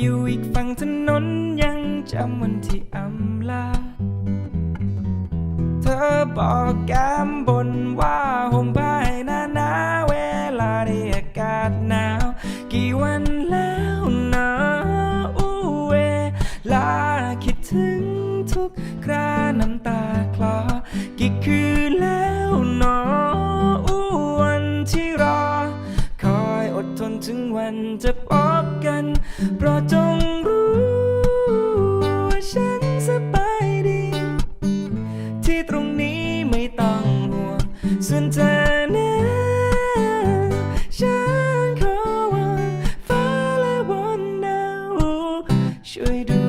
อยู่อีกฝั่งถนนยังจำวันที่อำลา เธอบอกแก้มบนว่าห่มผ้าใหน้าหนาเวลาเที่อากาศหนาว กี่วันแล้วนะอู้เวลาคิดถึงทุกคราน้ำตาคลอ กี่คืนแล้วหนออู้วันที่รอ คอยอดทนถึงวันจะพบ โปรดจงรู้ว่าฉันสบายดี ที่ตรงนี้ไม่ต้องห่วงส่วนเธอนะฉันขอวอนฟ้าและบนดาวช่วยดู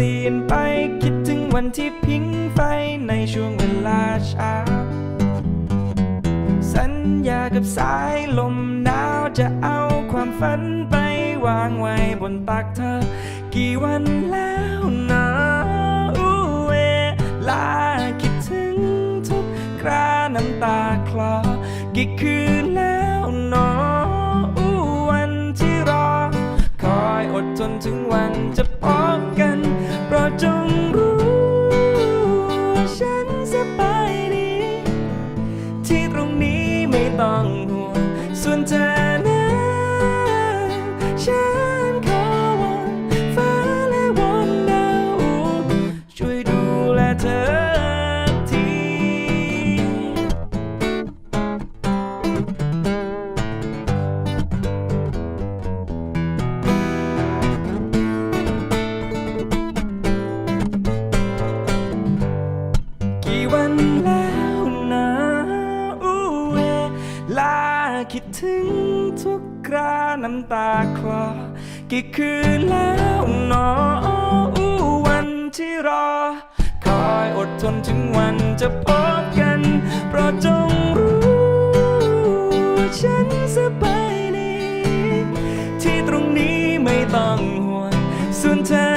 ลี่ยนไปคิดถึงวันที่พิงไฟในช่วงเวลาเช้า สัญญากับสายลมหนาวจะเอาความฝันไปวางไว้บนตักเธอ กี่วันแล้วนะอู้เวลาคิดถึงทุกคราน้ำตาคลอ กี่คืนแล้วนออู้วันที่รอ คอยอดทนถึงวันจะ วง คิดถึงทุกคราน้ำตาคลอ กี่คืนแล้วหนออู้วันที่รอ คอยอดทนถึงวันจะพบกัน เพราะจงรู้ ฉันสบายดีที่ตรงนี้ไม่ต้องห่วงส่วนเธอ